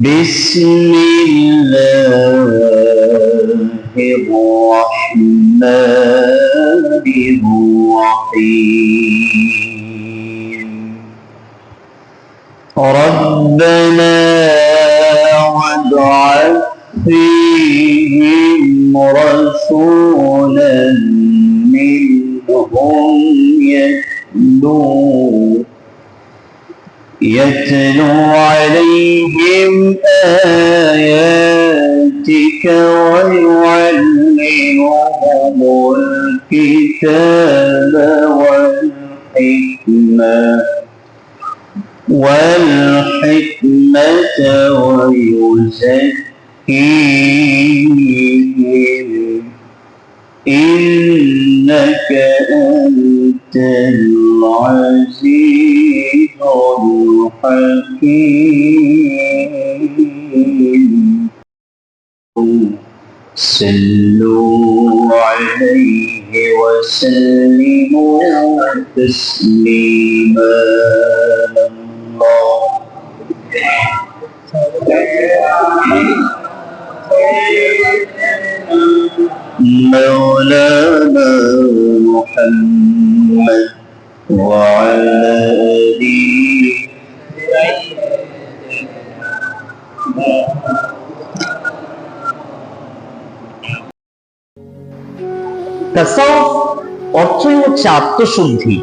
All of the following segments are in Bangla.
بسم الله الرحمن الرحيم. ربنا وابعث فيهم رسولا منهم يتلو يتلو عليهم آياتك ويعلمهم الكتاب والحكمة والحكمة ويزكيهم হচ্ছে আত্মশুদ্ধি।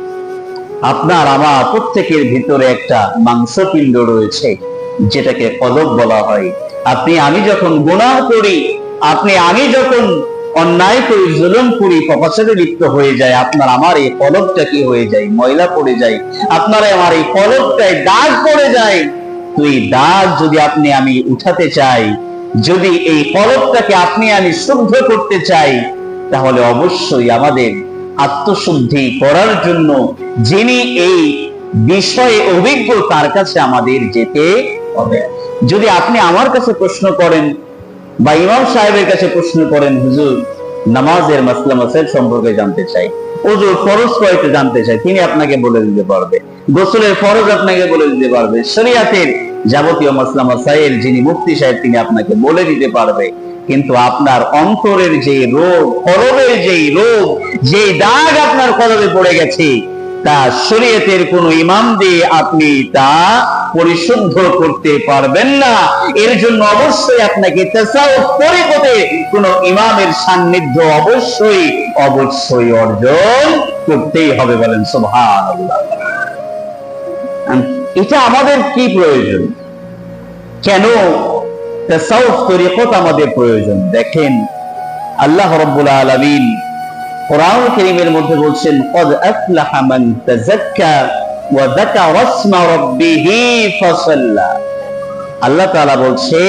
আপনার আমার প্রত্যেকের ভিতরে একটা মাংসপিণ্ড রয়েছে, যেটাকে কলব বলা হয়। আপনি আমি যখন গুনাহ করি, আপনি আমি যখন অন্যায় করি, জুলুম করি পপাচারে লিপ্ত হয়ে যায় আপনার আমার এই কলবটা কি হয়ে যায়? ময়লা পড়ে যায়। আপনার আমার এই কলবটায় দাগ পড়ে যায়। তো এই দাগ যদি আপনি আমি উঠাতে চাই, যদি এই কলবটাকে আপনি আমি শুদ্ধ করতে চাই, তাহলে অবশ্যই আমাদের আত্মশুদ্ধি করার জন্য যিনি এই বিষয়ে অভিজ্ঞ, তার কাছে আমাদের যেতে হবে। যদি আপনি আমার কাছে প্রশ্ন করেন বা ইমাম সাহেবের কাছে প্রশ্ন করেন, হুজুর, নামাজের মাসলা মাসাইল সম্পর্কে জানতে চাই। ওজুর ফরজ কয়তে জানতে চাই? তিনি আপনাকে বলে দিতে পারবে। গোসলের ফরজ আপনাকে বলে দিতে পারবে। শরিয়াতের যাবতীয় মাসলা মাসাইল যিনি মুফতি সাহেব, তিনি আপনাকে বলে দিতে পারবে। কিন্তু আপনার অন্তরের যে রোগ কলবের যেই রোগ যে দাগ আপনার কলবে পড়ে গেছে, তা শরীয়তের কোন ইমাম দিয়ে আপনি তা পরিশুদ্ধ করতে পারবেন না। এর জন্য অবশ্যই আপনাকে তরিকতে কোন ইমামের সান্নিধ্য অবশ্যই অবশ্যই অর্জন করতেই হবে বলেন, সুবহানাল্লাহ। এটা আমাদের কি প্রয়োজন? কেন তাসাউফ তরিকত আমাদের প্রয়োজন। দেখেন, আল্লাহ রাব্বুল আলামিন কোরআন কারীমের মধ্যে বলছেন, কদ আফলাহা মান তাযাক্কা ওয়া যাকারা ইসমা রাব্বিহি ফাসাল্লা। আল্লাহ তাআলা বলছে,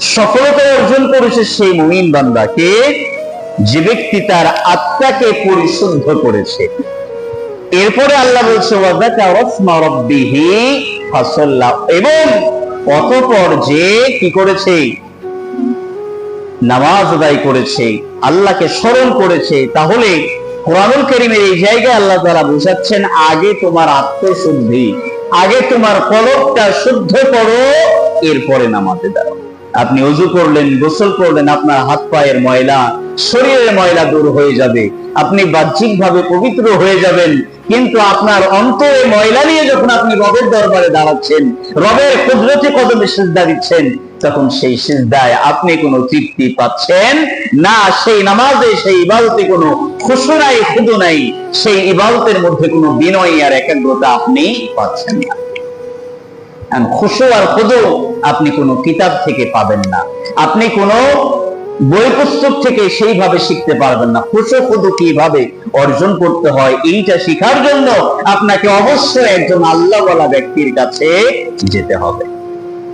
সফলতা অর্জন করেছে সেই মুমিন বান্দাকে, যে ব্যক্তি তার আত্মাকে পরিশুদ্ধ করেছে। এরপরে আল্লাহ বলছে এবং অতঃপর যে কি করেছে? নামাজ আদায় করেছে, আল্লাহকে স্মরণ করেছে, তাহলে কোরআনুল করিমের এই জায়গায় আল্লাহ তারা বুঝাচ্ছেন, আগে তোমার আত্মশুদ্ধি, আগে তোমার কলকটা শুদ্ধ করো, এরপরে নামাজে দাঁড়াও। আপনি অজু করলেন, গোসল করলেন, আপনার হাত পায়ের ময়লা শরীরের ময়লা দূর হয়ে যাবে। আপনি বাহ্যিক ভাবে পবিত্র হয়ে যাবেন, কিন্তু আপনার অন্তরে ময়লা নিয়ে যখন আপনি রবের দরবারে দাঁড়াচ্ছেন, রবের কুদরতি কদমে সিজদা দিচ্ছেন, তখন সেই সিজদায় আপনি কোনো তৃপ্তি পাচ্ছেন না। সেই নামাজে, সেই ইবাদতে কোনো খুশু নাই, খুদু নাই, সেই ইবাদতের মধ্যে কোনো বিনয় আর একাগ্রতা আপনি পাচ্ছেন না। খুশু আর খুদু আপনি কোনো কিতাব থেকে পাবেন না। আপনি কোনো বই পুস্তক থেকে সেইভাবে শিখতে পারবেন না। খুশো খুদু কীভাবে অর্জন করতে হয়, এইটা শিখার জন্য আপনাকে অবশ্যই একজন আল্লাহ বলা ব্যক্তির কাছে যেতে হবে।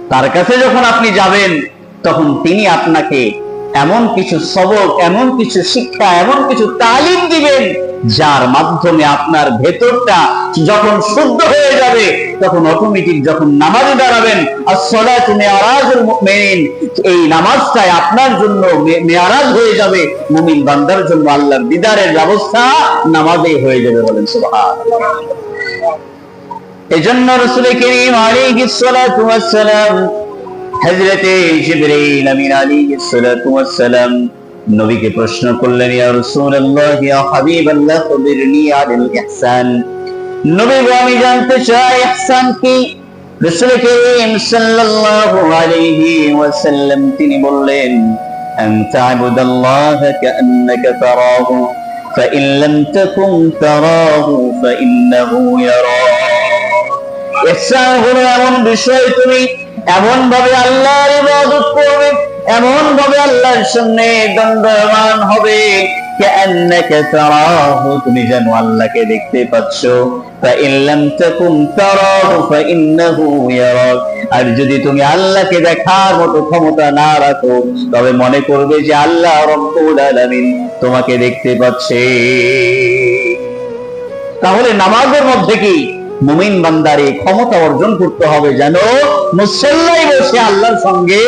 তার কাছে যখন আপনি যাবেন, তখন তিনি আপনাকে এমন কিছু সবক, এমন কিছু শিক্ষা, এমন কিছু তালিম দিবেন যার মাধ্যমে আপনার ভেতরটা যখন শুদ্ধ হয়ে যাবে, তখন অটোমেটিক যখন নামাজে দাঁড়াবেন আসসালাতু মিআরাজুল মুমিনিন, এই নামাজটাই আপনার জন্য মেয়ারাজ হয়ে যাবে। মুমিন বান্দার জন্য আল্লাহর দিদারের ব্যবস্থা নামাজেই হয়ে যাবে বলেন সুবহানাল্লাহ। এজন্য রসুল করিম আলাইহিস সালাতু সালাম হযরতে জিবরাইল আমিন আলাইহিস সালাম নবীকে প্রশ্ন করলেন ইয়া রাসূলুল্লাহ ইয়া হাবিবাল্লাহ খবিরনি আনিল ইহসান নবী গো, আমি জানতে চাই ইহসান কি রাসূল করিম সাল্লাল্লাহু আলাইহি ওয়াসাল্লাম তিনি বললেন আন তা'বুদাল্লাহ কাআন্নাকা তারাহু فإن لم تكن تراه فإنه يراك ইহসান হলো এমন বিষয় তুমি এমন ভাবে আল্লাহর ইবাদত করবে এমন ভাবে আল্লাহর সামনে দণ্ডমান হবে তুমি যেন আল্লাহকে দেখতে পাচ্ছ। আর যদি তুমি আল্লাহকে দেখার মতো ক্ষমতা না রাখো, তবে মনে করবে যে আল্লাহ তোমাকে দেখতে পাচ্ছে। তাহলে নামাজের মধ্যে কি? মুমিন বান্দার এই ক্ষমতা অর্জন করতে হবে যেন মুসল্লাই বসে আল্লাহর সঙ্গে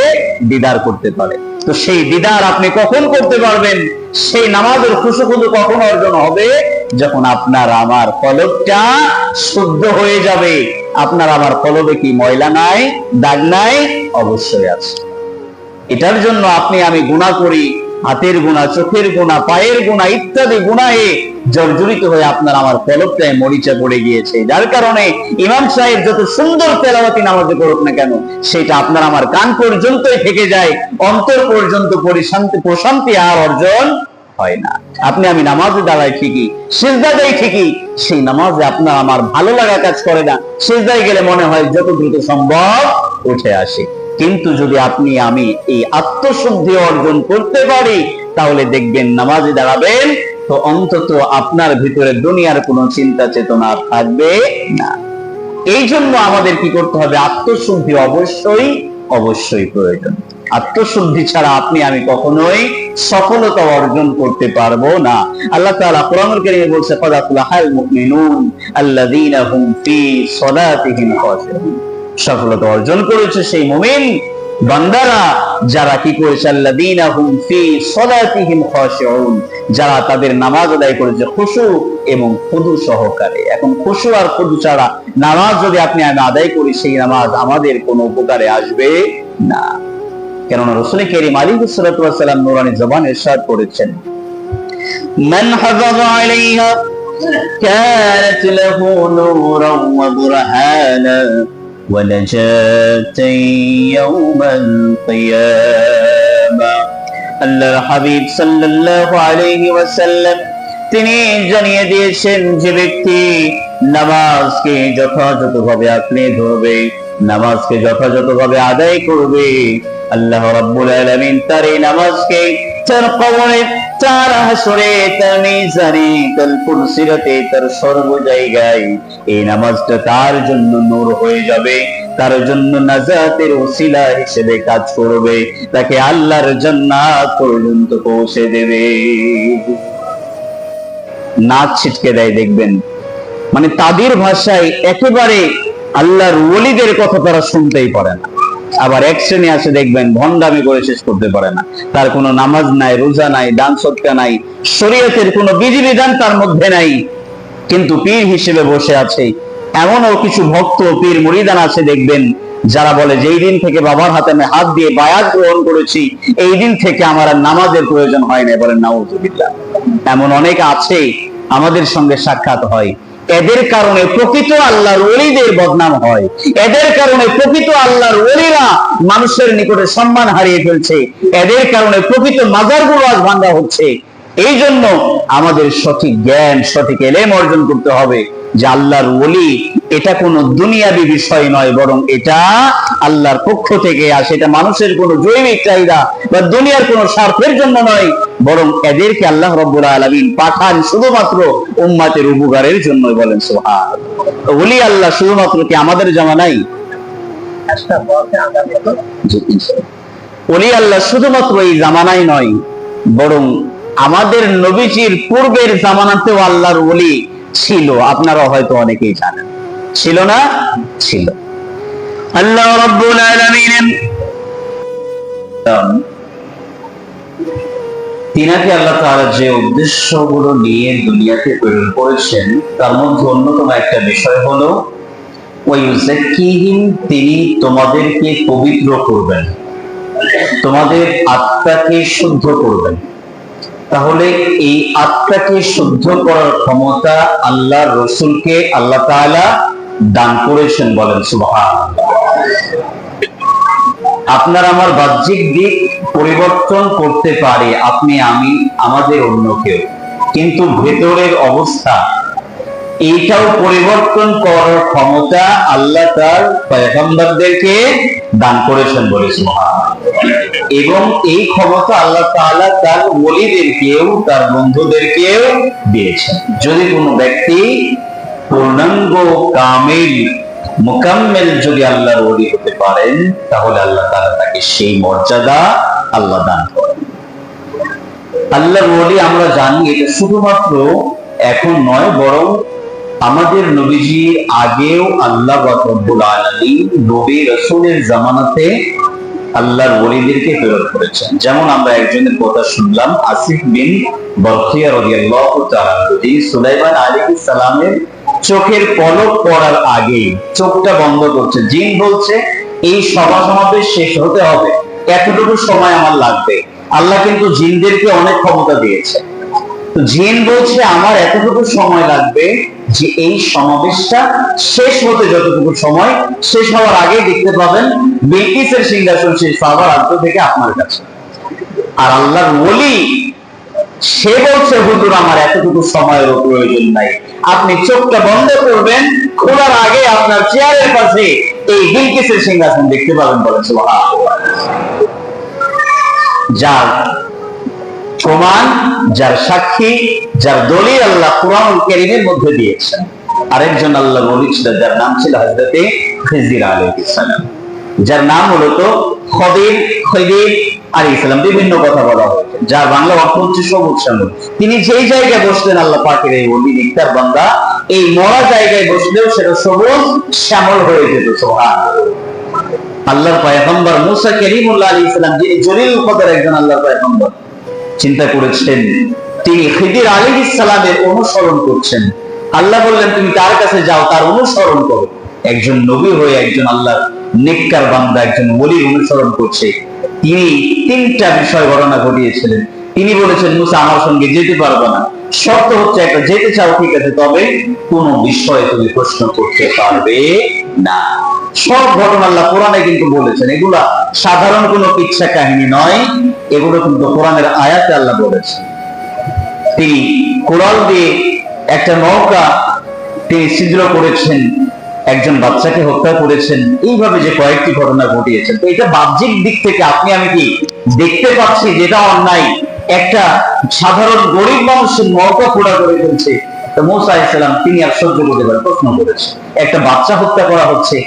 দিদার করতে পারে। তো সেই দিদার আপনি কখন করতে পারবেন? সেই নামাজের খুশু খুশু কখন অর্জন হবে? যখন আপনার আমার কলবটা শুদ্ধ হয়ে যাবে। আপনার আমার কলবে কি ময়লা নাই, দাগ নাই? অবশ্যই আছে। এটার জন্য আপনি আমি গুণা করি, হাতের গুণা চোখের গুণা পায়ের গুণা ইত্যাদি গুণায় জর্জরিত হয়ে আপনার আমার কলবটায় মরিচা পড়ে গিয়েছে। যার কারণে ইমাম সাহেব যত সুন্দর তেলাওয়াতি নামাজে করুক না কেন, সেটা আপনার আমার কান পর্যন্তই থেকে যায়, অন্তর পর্যন্ত পরিশান্তি, প্রশান্তি আর অর্জন হয় না। আপনি আমি নামাজে দাঁড়াই ঠিকই সিজদা দেয় ঠিকই, সেই নামাজে আপনার আমার ভালো লাগা কাজ করে না। সিজদায় গেলে মনে হয় যত দ্রুত সম্ভব উঠে আসে। কিন্তু যদি আপনি আমি এই আত্মশুদ্ধি অর্জন করতে পারি, তাহলে দেখবেন নামাজে দাঁড়াবেন তো অন্তত আপনার ভিতরে দুনিয়ার কোনো চিন্তা চেতনা থাকবে না। এই জন্য আমাদের কি করতে হবে? আত্মশুদ্ধি অবশ্যই অবশ্যই প্রয়োজন। আত্মশুদ্ধি ছাড়া আপনি, আমি কখনোই সফলতা অর্জন করতে পারব না। আল্লাহ তাআলা কোরআন কারীমে বলছে ফাদাতুলাহাল মুমিনুন আল্লাযীনা হুম ফি সলাতিহিম খাশিউন। সফলতা অর্জন করেছে সেই মুমিন বান্দারা, যারা কি করেছে? আল্লাযীনা হুম ফি সলাতিহিম খাশিউন। যারা তাদের নামাজ আদায় করেছে খুশু এবং খুদু সহকারে এখন খুশু আর খুদু ছাড়া নামাজ যদি আপনি আমি আদায় করি সেই নামাজ আমাদের কোনো উপকারে আসবে না কেননা রসুল করিম আলী সালাম নুরানি জবান ইরশাদ করেছেন من حفظ عليها كانت له نورا وبرهانا ونجاة يوم القيامة আল্লাহর হাবিব সাল্লাল্লাহু আলাইহি ওয়াসাল্লাম তিনি জানিয়ে দিয়েছেন যে ব্যক্তি নামাজকে যথাযথভাবে আঁকড়ে ধরবে, নামাজকে যথাযথভাবে আদায় করবে, আল্লাহ রাব্বুল আলামিন তার এই নামাজকে তার কবরে তার হাসরে তার মিজানে, তার ফুলসিরাতে তার সর্ব জায়গায় এই নামাজটা তার জন্য নূর হয়ে যাবে। তার জন্য নাজাতের ওসিলা হিসেবে কাজ করবে। তাকে আল্লাহর জান্নাত পর্যন্ত পৌঁছে দেবে। নাচ ছিটকে দেয়, দেখবেন। মানে তাদের ভাষায় একেবারে আল্লাহর ওলিদের কথা তারা শুনতেই পারে না। আবার এক শ্রেণি আছে, দেখবেন, ভণ্ডামি করে শেষ করতে পারে না। তার কোনো নামাজ নাই, রোজা নাই, দান সৎকা নাই, শরীয়তের কোনো বিধিবিধান তার মধ্যে নাই। কিন্তু পীর হিসেবে বসে আছে এমনও কিছু ভক্ত পীর মুরিদান আছে দেখবেন, যারা বলে, যেই দিন থেকে বাবার হাতে আমি হাত দিয়ে বায়াত গ্রহণ করেছি, এই দিন থেকে আমার আর নামাজের প্রয়োজন হয় না বলেন নাউজুবিল্লাহ এমন অনেক আছে, আমাদের সঙ্গে সাক্ষাৎ হয়। এদের কারণে প্রকৃত আল্লাহর ওলিদের বদনাম হয়। এদের কারণে প্রকৃত আল্লাহর ওলিরা মানুষের নিকটে সম্মান হারিয়ে ফেলছে। এদের কারণে প্রকৃত মাজারগুলো আজ ভাঙ্গা হচ্ছে। এই জন্য আমাদের সঠিক জ্ঞান, সঠিক এলেম অর্জন করতে হবে। যে আল্লাহর ওলি এটা কোনো দুনিয়াবি বিষয় নয় বরং এটা আল্লাহর পক্ষ থেকে আসে এটা মানুষের কোনো জৈবিক চাহিদা বা দুনিয়ার কোনো স্বার্থের জন্য নয় বরং এদেরকে আল্লাহ রব্বুল আলামিন পাঠান শুধুমাত্র উম্মাতের উপকারের জন্য বলেন সোহান ওলি আল্লাহ শুধুমাত্র কি আমাদের জামানাই জি, ওলি আল্লাহ শুধুমাত্র এই জামানাই নয় বরং আমাদের নবীজির পূর্বের জামানাতেও আল্লাহর ওলি ছিল। আপনারা হয়তো অনেকেই জানেন। ছিল না? ছিল। আল্লাহ রাব্বুল আলামিন তিনাকে আল্লাহ তাআলা যে উদ্দেশ্যগুলো নিয়ে দুনিয়াতে প্রেরণ করেছেন, তার মধ্যে অন্যতম একটা বিষয় হলো ওয়ায়ুযাক্কিহিম তিনি তোমাদেরকে পবিত্র করবেন। তোমাদের আত্মাকে শুদ্ধ করবেন। তাহলে এই আত্মাকে শুদ্ধ করার ক্ষমতা আল্লাহ রসুলকে আল্লাহ তাআলা দান করেছেন বলেন সুবহান আপনার আমার বাহ্যিক দিক পরিবর্তন করতে পারে, আপনি, আমি, আমাদের অন্য কেউ। কিন্তু ভেতরের অবস্থা, এইটাও পরিবর্তন করার ক্ষমতা আল্লাহ তার পয়গম্বরদেরকে দান করেছেন বলে সুবহান এবং এই ক্ষমতা আল্লাহ তাআলা তার ওলিদেরকেও, তার বন্ধুদেরকেও দিয়েছেন। যদি কোনো ব্যক্তি পূর্ণাঙ্গ, কামিল, মুকাম্মেল যদি আল্লাহর ওলি হতে পারেন, তাহলে আল্লাহ তাআলা তাকে সেই মর্যাদা আল্লাহ দান করেন। আল্লাহর ওলি আমরা জানি, এটা শুধুমাত্র এখন নয়, বরং আমাদের নবীজি আগেও আল্লাহ রব্বুল আলামিন নবী রাসূলের জামানাতে আল্লাহর ওলিদেরকে প্রেরণ করেছেন যেমন আমরা একজনের কথা শুনলাম, আসিফ বিন বরখিয়া রাদিয়াল্লাহু যিনি সুলাইমান আলাইহিস সালামের চোখের পলক পড়ার আগেই চোখটা বন্ধ করছে। জিন বলছে, এই সভা সমাবেশ শেষ হতে হবে। এতটুকু সময় আমার লাগবে। আল্লাহ কিন্তু জিনদেরকে অনেক ক্ষমতা দিয়েছে। জিন বলছে, আমার এতটুকু সময় লাগবে যে এই সমাবেশটা শেষ হতে যতটুকু সময়, শেষ হওয়ার আগে দেখতে পাবেন বিলকিসের সিংহাসন শেষ পাওয়ার আগ্রহ থেকে আপনার কাছে। আর আল্লাহর ওলি, সে বলছে, হুজুর, আমার এতটুকু সময়েরও প্রয়োজন নাই। আপনি চোখটা বন্ধ করবেন, খোলার আগে আপনার চেয়ারের পাশে এই বিলকিসের সিংহাসন দেখতে পাবেন সুবহানাল্লাহ। যার প্রমাণ, যার সাক্ষী, যার দলিল আল্লাহ কোরআন কারীমের মধ্যে দিয়েছেন। আরেকজন আল্লাহ ছিলেন যার নাম ছিল হযরতে খিজির আলাইহিস সালাম। যার নাম মূলত খদির খদির আলাইহিস সালাম। বিভিন্ন কথা বলা হয়েছে। যার বাংলা অর্থ হচ্ছে সবুজ শ্যামল তিনি যেই জায়গায় বসতেন আল্লাহ পাকের এই ওলি নিকটার বান্দা, এই মরা জায়গায় বসলেও সেটা সবুজ শ্যামল হয়ে যেত, সুবহানাল্লাহ। আল্লাহর পয়গম্বর মুসা করিমুল্লাহ আলাইহিস সালাম, যিনি জলিল কদর একজন আল্লাহর পয়গম্বর। চিন্তা করেছেন। তিনি খিদির আলী ইসলামের অনুসরণ করছেন। আল্লাহ বললেন, তুমি তার কাছে যাও? তার অনুসরণ করো। একজন নবী হয়ে একজন আল্লাহ নেককার বান্দা, একজন মলির অনুসরণ করছে। তিনি তিনটা বিষয় ঘটনা ঘটিয়েছিলেন। তিনি বলেছেন, মুসা, আমার সঙ্গে যেতে পারবে না। শর্ত হচ্ছে একটা যেতে চাও, ঠিক আছে, তবে কোন বিষয়ে তুমি প্রশ্ন করতে পারবে না। সব ঘটনা আল্লাহ কোরআনে কিন্তু বলেছেন, এগুলা সাধারণ কোনো কিচ্ছা কাহিনী নয়, এগুলো কিন্তু কোরআনের আয়াতে আল্লাহ বলেছেন। তিনি কোরআন দিয়ে একটা নৌকা তিনি ছিদ্র করেছেন, একজন বাচ্চাকে হত্যা করেছেন, এইভাবে যে কয়েকটি ঘটনা ঘটিয়েছেন। তো এটা বাহ্যিক দিক থেকে আপনি আমি কি দেখতে পাচ্ছি যেটা অন্যায়? একটা সাধারণ গরিব মানুষের নৌকা খোড়া করে ফেলছে। মৌসা ইসলাম তিনি আর সহ্য করতে পারেন, প্রশ্ন করেছে একটা বাচ্চা হত্যা করা হচ্ছে।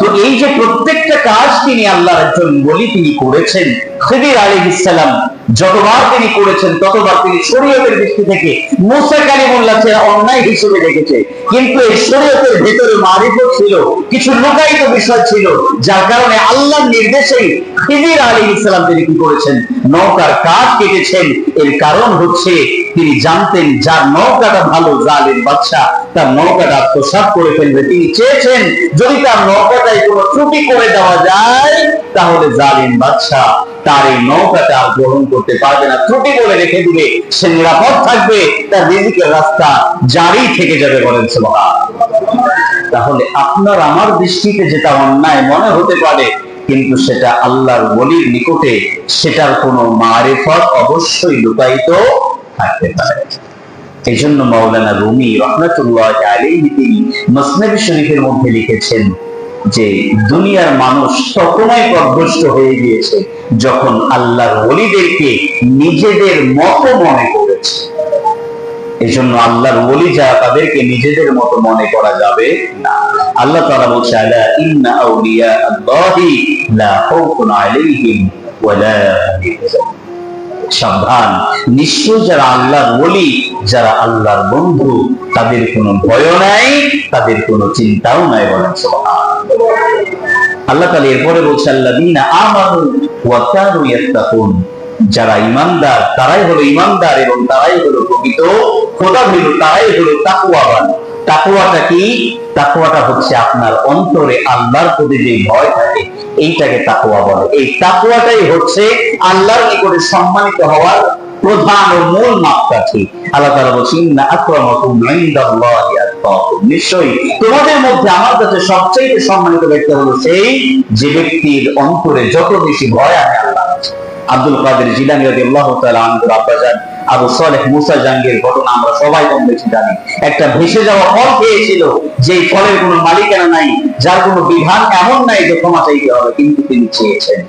তো এই যে প্রত্যেকটা কাজ তিনি আল্লাহর একজন বলি তিনি করেছেন, খিদির আলী ইসলাম যতবার তিনি করেছেন, ততবার তিনি শরীয়তের দৃষ্টি থেকে মুসা কালিমুল্লাহ ছেড়া অন্যায় হিসেবে দেখেছে। কিন্তু এই শরীয়তের ভেতরে মারিফত ছিল, কিছু লুকায়িত বিষয় ছিল, যার কারণে আল্লাহর নির্দেশেই খিদির আলী ইসলাম তিনি কি করেছেন? নৌকার কাজ কেটেছেন। এর কারণ হচ্ছে তিনি জানতেন যার নৌকাটা ভালো, জালের বাচ্চা তার নৌকাটা আত্মসাৎ করে ফেলবে। তিনি চেয়েছেন, যদি তার নৌকাটায় কোনো ত্রুটি করে দেওয়া যায়, তাহলে জালিম বাচ্চা তার এই নৌকাটা আর গ্রহণ করতে পারবে না। ত্রুটি বলে রেখে দিবে, সে নিরাপদ থাকবে, তার রিজিকের রাস্তা জারি থেকে যাবে বলেন সুবহান। তাহলে আপনার আমার দৃষ্টিতে যেটা অন্যায় মনে হতে পারে, কিন্তু সেটা আল্লাহর বলির নিকটে সেটার কোনো মারেফত অবশ্যই লুকায়িত থাকতে পারে এই জন্য মাওলানা রুমি রহমতুল্লাহ আলাইহি তিনি শরীফের মধ্যে লিখেছেন যে, দুনিয়ার মানুষ তখনই পদভ্রষ্ট হয়ে গিয়েছে যখন আল্লাহর ওলিদেরকে নিজেদের মতো মনে করেছে। এই জন্য আল্লাহর ওলি যারা তাদেরকে নিজেদের মতো মনে করা যাবে না। আল্লাহ তাআলা বলছে, আলা ইন্না আউলিয়া আল্লাহি লা খাউফুন আলাইহিম ওয়া লা সাবধান। নিশ্চয় যারা আল্লাহর ওলি, যারা আল্লাহর বন্ধু, তাদের কোনো ভয় নাই, তাদের কোনো চিন্তাও নাই বলেন আল্লাহ তাআলা এরপরে বলছে ওয়া কানু ইয়াত্তাকুন। যারা ইমানদার তারাই হলো ইমানদার এবং তারাই হলো প্রকৃত। খোদা ভীরু তারাই হলো তাকওয়াবান। তাকুয়াটা কি? তাকুয়াটা হচ্ছে আপনার অন্তরে আল্লাহর প্রতি যে ভয় থাকে, এইটাকে তাকুয়া বলে। এই তাকুয়াটাই হচ্ছে আল্লাহর নিকটে সম্মানিত হওয়ার প্রধান ও মূল মাপকাঠি। আল্লাহ তাআলা বলছেন, ইন্না আকরামাকুম ইনদাল্লাহি আতকাকুম। নিশ্চয়ই তোমাদের মধ্যে আমার কাছে সবচেয়ে সম্মানিত ব্যক্তি হলো সেই যে ব্যক্তির অন্তরে যত বেশি ভয় আল্লাহ আব্দুল কাদের জিলানী রাদিয়াল্লাহু তাআলা আনহুর আব্বাজান আবু সালেহ মুসা জাঙ্গের ঘটনা আমরা সবাই কম বেশি জানি। একটা ভেসে যাওয়া ফল খেয়েছিল যে ফলের কোনো মালিকানা নাই, যার কোনো বিধান এমন নাই যে ক্ষমা চাইতে হবে, কিন্তু তিনি চেয়েছেন।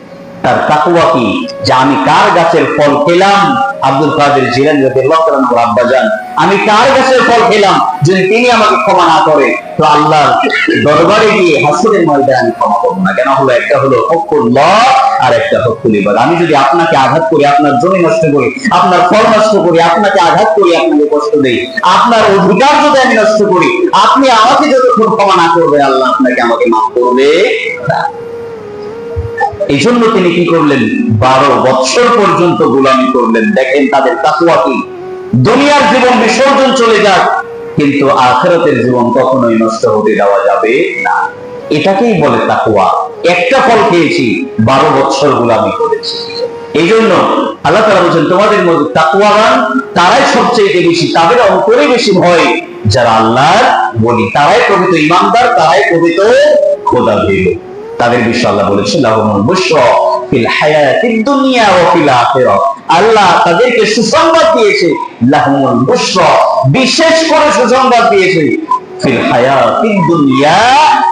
তার তাকুয়া কি? যে আমি কার গাছের ফল খেলাম? আব্দুল কাদের জিলানী রাদিয়াল্লাহু তাআলা আনহুর আব্বাজান আমি কার গাছের ফল খেলাম, যদি তিনি আমাকে ক্ষমা না করে, তো আল্লাহর দরবারে গিয়ে হাসিরের ময়দানে আমি ক্ষমা করব না। কেন হলো? একটা হলো হকুল্লাহ আর একটা হকুল ইবাদ আমি যদি আপনাকে আঘাত করি, আপনার জমি নষ্ট করি, আপনার ফল নষ্ট করি, আপনাকে আঘাত করি, আপনাকে কষ্ট দেই, আপনার অধিকার যদি আমি নষ্ট করি, আপনি আমাকে যতক্ষণ ক্ষমা না করবে আল্লাহ আপনাকে আমাকে মাফ করবে না। এই জন্য তিনি কি করলেন? বারো বৎসর পর্যন্ত গোলামি করলেন। দেখেন তাদের তাকুয়া কি। দুনিয়ার জীবন বিসর্জন চলে যাক, কিন্তু আখেরাতের জীবন কখনোই নষ্ট হতে দেওয়া যাবে না। এটাকেই বলে তাকুয়া একটা ফল খেয়েছি, বারো বৎসর গোলামি করেছি। এই জন্য আল্লাহ তারা বলছেন, তোমাদের মধ্যে তাকুয়াবান তারাই সবচেয়ে বেশি, তাদের অন্তরে বেশি ভয়। যারা আল্লাহর বলি, তারাই প্রকৃত ইমানদার, তারাই প্রকৃত খোদা ভেবে তাদের বিষয়ে আল্লাহ বলেছেন লাহুমুল বুশরা ফিল হায়াতিদ দুনিয়া ওয়া ফিল আখিরাহ আল্লাহ তাদেরকে সুসংবাদ দিয়েছে লাহুমুল বুশরা বিশেষ করে সুসংবাদ দিয়েছে ফিল হায়াতিদ দুনিয়া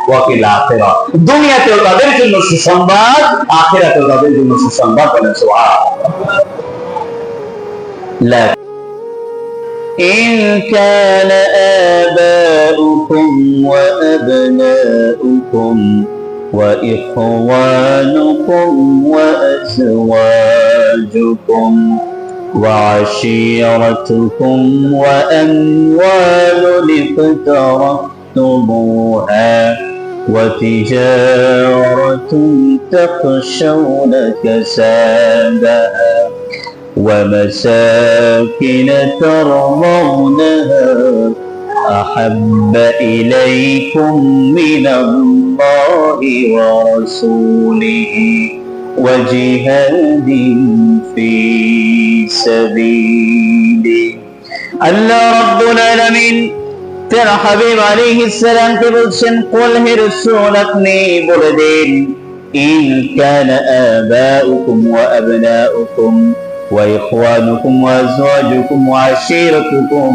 ওয়া ফিল আখিরাহ দুনিয়াতেও তাদের জন্য সুসংবাদ আখিরাতেও তাদের জন্য সুসংবাদ বলেন সুবহানাল্লাহ লা إن كان آباؤكم وأبناؤكم وإخوانكم وأزواجكم وعشيرتكم وأموال اقترفتموها وتجارة تخشون كسادها ومساكن ترضونها أحب إليكم من الله ورسوله وجهاد في سبيله আল্লাহ রাব্বুল আলামিন তার হাবিব আলাইহিস সালাম কে বলছেন কুল হে রাসূল আপনি বলে দিন ইন কানা আবাউকুম ওয়া আবনাউকুম ওয়া ইখওয়ানুকুম ওয়া আজওয়াজুকুম ওয়া আশীরাতুকুম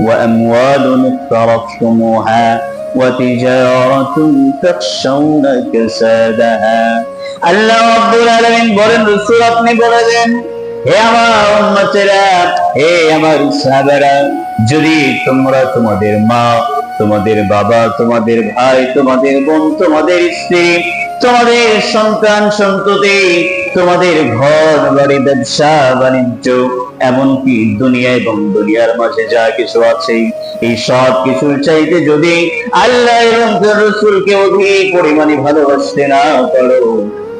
ওয়া আমওয়ালুন اقترفتموها وتجارة تخشون كسادها আল্লাহ রাব্বুল আলামিন বলেন রাসূল আপনি বলে দেন হে আমার উম্মতেরা হে আমার সাহাবারা যদি তোমরা তোমাদের মা তোমাদের বাবা তোমাদের ভাই তোমাদের বোন তোমাদের স্ত্রী তোমাদের সন্তান সন্ততি তোমাদের ঘর বাড়ি ব্যবসা বাণিজ্য এমনকি দুনিয়া এবং দুনিয়ার মাঝে যা কিছু আছে, এই সব কিছুর চাইতে যদি আল্লাহ এবং রসুলকে অধিক পরিমাণে ভালোবাসতে না পারো,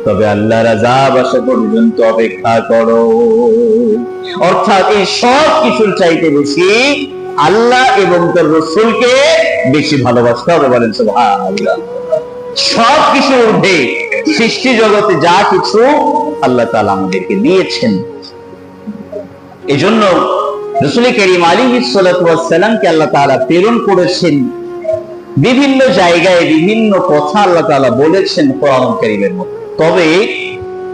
তবে আল্লাহর আযাব আসা পর্যন্ত অপেক্ষা করো। অর্থাৎ এই সব কিছুর চাইতে বেশি আল্লাহ এবং তার রসুলকে বেশি ভালোবাসতে হবে বলেন সব কিছুর ঊর্ধ্বে সৃষ্টি জগতে যা কিছু আল্লাহ তাআলা আমাদেরকে দিয়েছেন এই জন্য রসুল করিম আলী সালামকে আল্লাহ তাআলা প্রেরণ করেছেন বিভিন্ন জায়গায় বিভিন্ন কথা আল্লাহ তাআলা বলেছেন কোরআন কারীমের মধ্যে তবে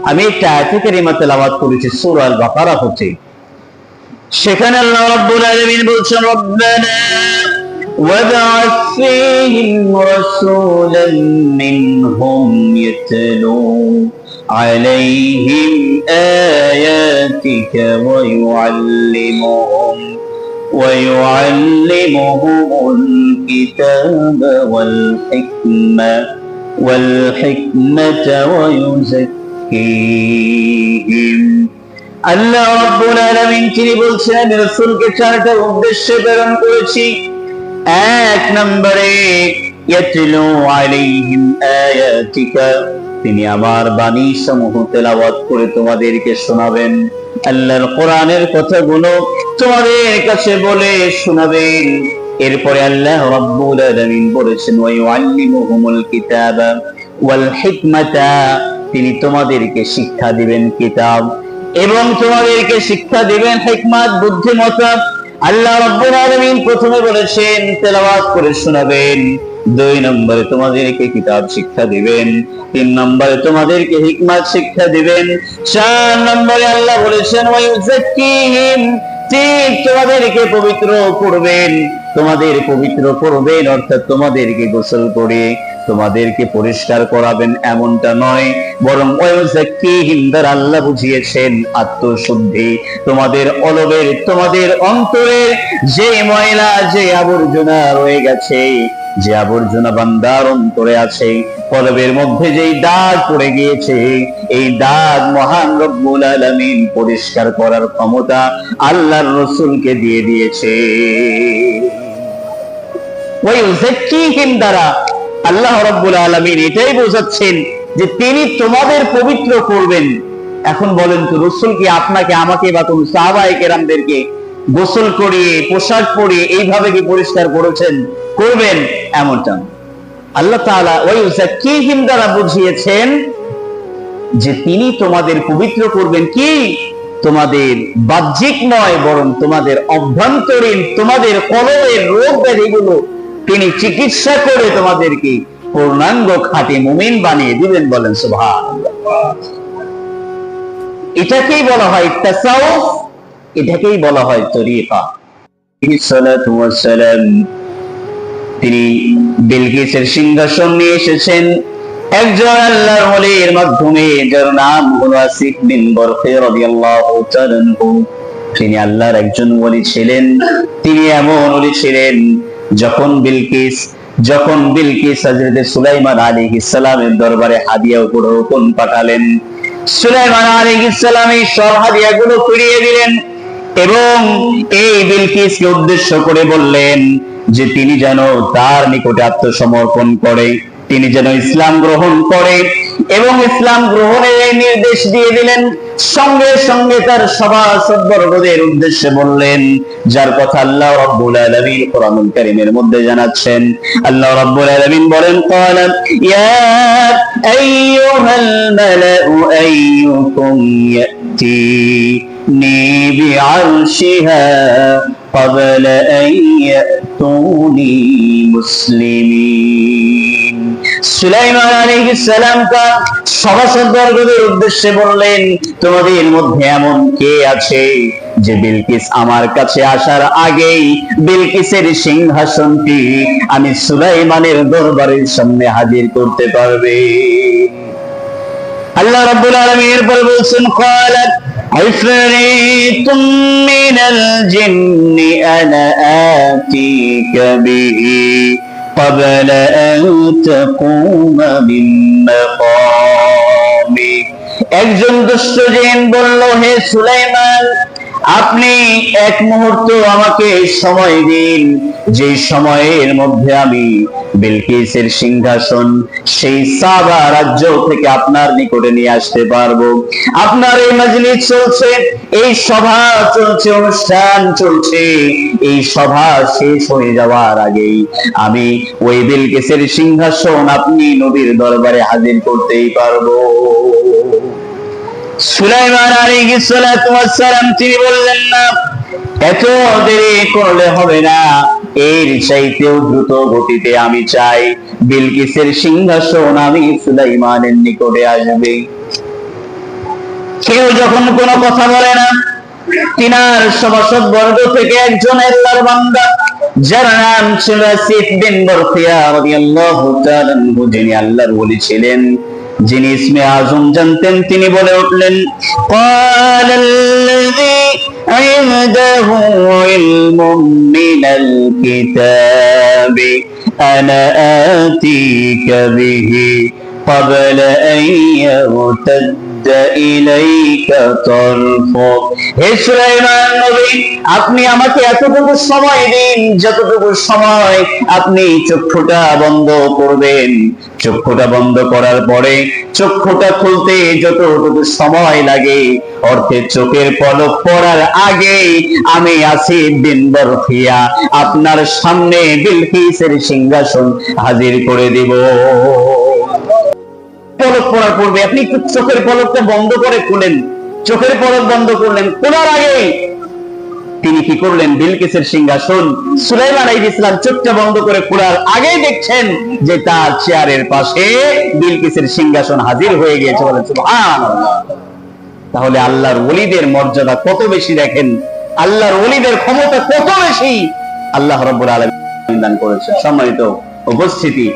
আমি একটা আয়াতে কারিমা তেলাওয়াত করেছি সূরা আল বাকারা হতে সেখানে আল্লাহ রাব্বুল আলামিন বলছেন রব্বানা وابعث فيهم رسولا منهم يتلو عليهم آياتك ويعلمهم ويعلمهم الكتاب والحكمة والحكمة ويزكيهم আল্লাহ রাব্বুল আলামিন তিনি বলছেন আমি রাসূলকে চারটা উদ্দেশ্যে প্রেরণ করেছি এক নম্বরে ইয়াতলু আলাইহিম আয়াতিকা তিনি আমার বাণী সমূহ তেলাওয়াত করে তোমাদেরকে শোনাবেন। আল্লাহর কোরআনের কথাগুলো তোমাদের কাছে বলে শোনাবেন। এরপরে আল্লাহ রাব্বুল আলামিন বলেছেন ওয়া ইউআল্লিমুহুমুল কিতাবা ওয়াল হিকমাতা। তিনি তোমাদেরকে শিক্ষা দিবেন কিতাব এবং তোমাদেরকে শিক্ষা দিবেন হিকমাত, বুদ্ধিমত্তা। আল্লাহ রাব্বুল আলামিন প্রথমে বলেছেন, তেলাওয়াত করে শোনাবেন। দুই নম্বরে তোমাদেরকে কিতাব শিক্ষা দিবেন, তিন নম্বরে তোমাদেরকে হিকমাত শিক্ষা দিবেন, চার নম্বরে আল্লাহ বলেছেন ঠিক তোমাদেরকে পবিত্র করবেন, তোমাদের পবিত্র করবেন অর্থাৎ তোমাদেরকে গোসল করে তোমাদেরকে পরিষ্কার করাবেন এমনটা নয়, বরং দ্বারা আল্লাহ বুঝিয়েছেন আত্মশুদ্ধি, তোমাদের অলবের, তোমাদের অন্তরের যে ময়লা, যে আবর্জনা রয়ে গেছে যে আবর্জনা বান্দার অন্তরে আছে কলবের মধ্যে যেই দাগ পড়ে গিয়েছে, এই দাগ মহান রব্বুল আলামিন পরিষ্কার করার ক্ষমতা আল্লাহর রসুলকে দিয়ে দিয়েছে। ওই উযাক্কিহিম দ্বারা আল্লাহ রব্বুল আলামিন এটাই বোঝাচ্ছেন যে তিনি তোমাদের পবিত্র করবেন। এখন বলেন তো রসুল কি আপনাকে, আমাকে বা কোন সাহাবায়ে কেরামদেরকে গোসল করিয়ে পোশাক পরিয়ে এইভাবে কি পরিষ্কার করেছেন, করবেন এমনটা? আল্লাহ ওই উযাক্কিহিম দ্বারা বুঝিয়েছেন যে তিনি তোমাদের পবিত্র করবেন কি? তোমাদের বাহ্যিক নয়, বরং তোমাদের অভ্যন্তরীণ, তোমাদের কলমের রোগ ব্যাধিগুলো তিনি চিকিৎসা করে তোমাদেরকে পূর্ণাঙ্গ খাঁটি মুমিন বানিয়ে দিবেন বলেন, সুবহানাল্লাহ। এটাকেই বলা হয় এটাকেই বলা হয় তরিকা। তিনি বিলকিসের সিংহাসন নিয়ে এসেছেন। একজন আল্লাহর ওলির মাধ্যমে, যার নাম হলো আসিফ বিন বরখে রাদিয়াল্লাহু তিনি আল্লাহর একজন ওলি ছিলেন। তিনি এমন ওলি ছিলেন, যখন বিলকিস যখন বিলকিস হযরত সুলাইমান আলাইহিস সালামের দরবারে হাদিয়া উপঢৌকন পাঠালেন। সুলাইমান আলাইহিস সালাম এই সব হাদিয়াগুলো ফিরিয়ে দিলেন। এবং এই বিলকিসকে উদ্দেশ্য করে বললেন যে তিনি যেন তার নিকটে আত্মসমর্পণ করে, তিনি যেন ইসলাম গ্রহণ করে এবং ইসলাম গ্রহণের এই নির্দেশ দিয়ে দিলেন। সঙ্গে সঙ্গে তার সভাসদবর্গদের উদ্দেশ্যে বললেন, যার কথা আল্লাহ রাব্বুল আলামিন কোরআনুল কারীমের মধ্যে জানাচ্ছেন। আল্লাহ রাব্বুল আলামিন বলেন ক্বালা ইয়া আইয়ুহাল মালাউ আইয়ুকুম ইয়াতিনি বিআরশিহা قبل أن يأتوني মুসলিমিন সুলাইমান আলাইহিস সালাম তার সভাসদবর্গদের উদ্দেশ্যে বললেন তোমাদের মধ্যে এমন কে আছে যে বিলকিস আমার কাছে আসার আগেই বিলকিসের সিংহাসনটি আমি সুলাইমানের দরবারের সামনে হাজির করতে পারবে আল্লাহ রাব্বুল আলামিন এরপর বলছেন قالت عفريت من الجن أنا آتيك به قبل أن تقوم من مقامك একজন দুষ্ট জিন বলল হে সুলাইমান আপনি এক মুহূর্ত আমাকে সময় দিন। যে সময়ের মধ্যে আমি বিলকিসের সিংহাসন, সেই সাবা রাজ্য থেকে আপনার নিকটে নিয়ে আসতে পারব। আপনার এই মজলিস চলছে, এই সভা চলছে, অনুষ্ঠান চলছে। এই সভা শেষ হয়ে যাওয়ার আগেই আমি ওই বিলকিসের সিংহাসন আপনি নবীর দরবারে হাজির করতেই পারব। সুলাইমান আলাইহিস সালাতু ওয়াস সালাম তিনি বললেন, না, এত দেরি করলে হবে না। এর চাইতেও দ্রুত গতিতে আমি চাই। বিলকিসের সিংহাসন আমি সুলাইমানের নিকটে আসবে। কেউ যখন কোনো কথা বলে না, তিনার সভাসদ বর্গ থেকে একজন আল্লাহর বান্দা যার নাম ছিল আসিফ বিন বরখিয়া রাদিয়াল্লাহু তাআলা আনহু, যিনি আল্লাহর ওলি ছিলেন যিনি ইসমে আজম জানতেন তিনি বলে উঠলেন قال الذي عنده علم من الكتاب أنا آتيك به قبل أن يرتد আপনি আমাকে এতটুকু সময় দিন, যতটুকু সময় আপনি চক্ষুটা বন্ধ করবেন। চক্ষুটা বন্ধ করার পরে চক্ষুটা খুলতে যতটুকু সময় লাগে অর্থে চোখের পলক পড়ার আগে আমি আছি বিন্দর ফিয়া আপনার সামনে বিলকিসের সিংহাসন হাজির করে দিব। পলক পড়ার পূর্বে, আপনি একটু চোখের পলকটা বন্ধ করে খুলেন। চোখের পলক বন্ধ করলেন। খোলার আগে তিনি কি করলেন? বিলকিসের সিংহাসন সুলাইমান আলাইহিস ইসলাম চোখটা বন্ধ করে খোলার আগেই দেখছেন যে তার চেয়ারের পাশে বিলকিসের সিংহাসন হাজির হয়ে গিয়েছে বলেন তাহলে আল্লাহর ওলিদের মর্যাদা কত বেশি দেখেন? আল্লাহর ওলিদের ক্ষমতা কত বেশি? আল্লাহ রব্বুল আলামিন দান করেছেন। সম্মানিত উপস্থিতি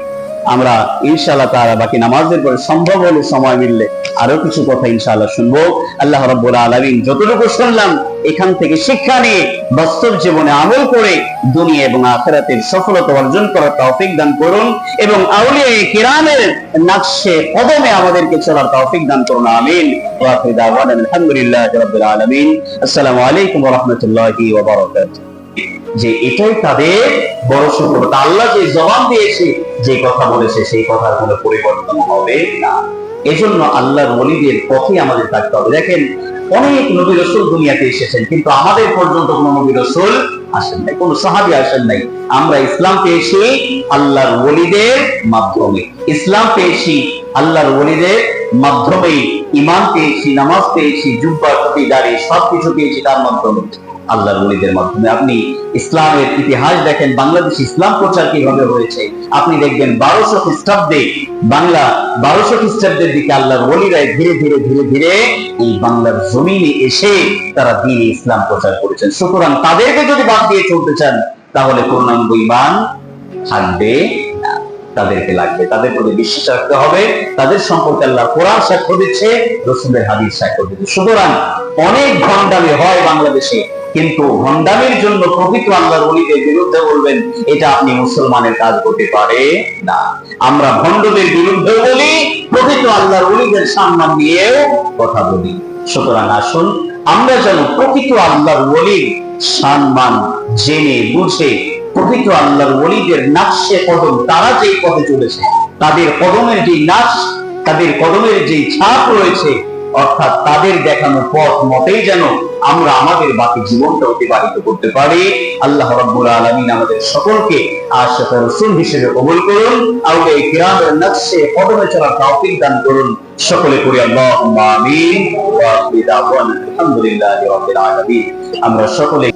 আমরা ইনশাআল্লাহ তাআলা বাকি নামাজের পরে সম্ভব হলে সময় মিললে আরও কিছু কথা ইনশাআল্লাহ শুনব। আল্লাহ রব্বুল আলামিন যতটুকু শুনলাম, এখান থেকে শিক্ষা নিয়ে বাস্তব জীবনে আমল করে দুনিয়া এবং আখেরাতের সফলতা অর্জন করার তৌফিক দান করুন এবং আউলিয়া কিরামের নকশে কদমে আমাদেরকে চলার তৌফিক দান করুন, আমিন। ওয়া আখির দাওয়ানা আলহামদুলিল্লাহি রাব্বিল আলামিন। আসসালামু আলাইকুম ওয়া রাহমাতুল্লাহি ওয়া বারাকাতুহু। যে এটাই তাদের বড় সফলতা আল্লাহ যে জবান দিয়েছে, যে কথা বলেছে, সেই কথার কোনো পরিবর্তন হবে না। এজন্য আল্লাহর ওলিদের পথে আমাদের থাকতে হবে। দেখেন, অনেক নবী রসুল দুনিয়াতে এসেছেন, কিন্তু আমাদের পর্যন্ত কোনো নবী রসুল আসেন নাই, কোন সাহাবি আসেন নাই। আমরা ইসলাম পেয়েছি আল্লাহর ওলিদের মাধ্যমে। ইসলাম পেয়েছি আল্লাহর ওলিদের মাধ্যমে। ইমান পেয়েছি, নামাজ পেয়েছি, জুব্বা, টুপি, দাড়ি, সবকিছু পেয়েছি তার মাধ্যমে। আল্লাহর ওলিদের মাধ্যমে। আপনি ইসলামের ইতিহাস দেখেন, বাংলাদেশ ইসলাম প্রচার কীভাবে হয়েছে? আপনি দেখবেন বারোশো খ্রিস্টাব্দে বাংলা বারোশো খ্রিস্টাব্দের দিকে আল্লাহর ওলিরাই ধীরে ধীরে ধীরে ধীরে এই বাংলার জমিনে এসে তারা দিন ইসলাম প্রচার করেছেন। সুতরাং তাদেরকে যদি বাদ দিয়ে চলতে চান, তাহলে পূর্ণাঙ্গ ইমান থাকবে তাদেরকে লাগবে, তাদের প্রতি বিশ্বাস রাখতে হবে। তাদের সম্পর্কে আল্লাহ কোরআন সাক্ষ্য দিচ্ছে, রসুলের হাদিস সাক্ষ্য দিচ্ছে। সুতরাং অনেক ভণ্ডামি হয় বাংলাদেশে। কিন্তু ভণ্ডামির জন্য প্রকৃত আল্লাহর ওলিদের বিরুদ্ধে বলবেন, এটা আপনি মুসলমানের কাজ হতে পারে না। আমরা ভণ্ডদের বিরুদ্ধে বলি, প্রকৃত আল্লাহর ওলিদের সম্মান নিয়েও কথা বলি। সুতরাং আসুন, আমরা যেন প্রকৃত আল্লাহর ওলির সম্মান জেনে বুঝে প্রকৃত আল্লাহর ওলিদের নাকশে কদম, তারা যেই পথে চলেছে, তাদের কদমের যে নাচ, তাদের কদমের যে ছাপ রয়েছে অর্থাৎ তাদের দেখানো পথ মতেই যেন আমরা আমাদের বাকি জীবনটা অতিবাহিত করতে পারি। আল্লাহ রব্বুল আলমিন আমাদের সকলকে আশা রসুল হিসেবে কবুল করুন। আউলিয়া কিরামের নকশে কদমে চলার তৌফিক দান করুন। সকলে করি আল্লাহ আমিন আলহামদুলিল্লাহি আমরা সকলে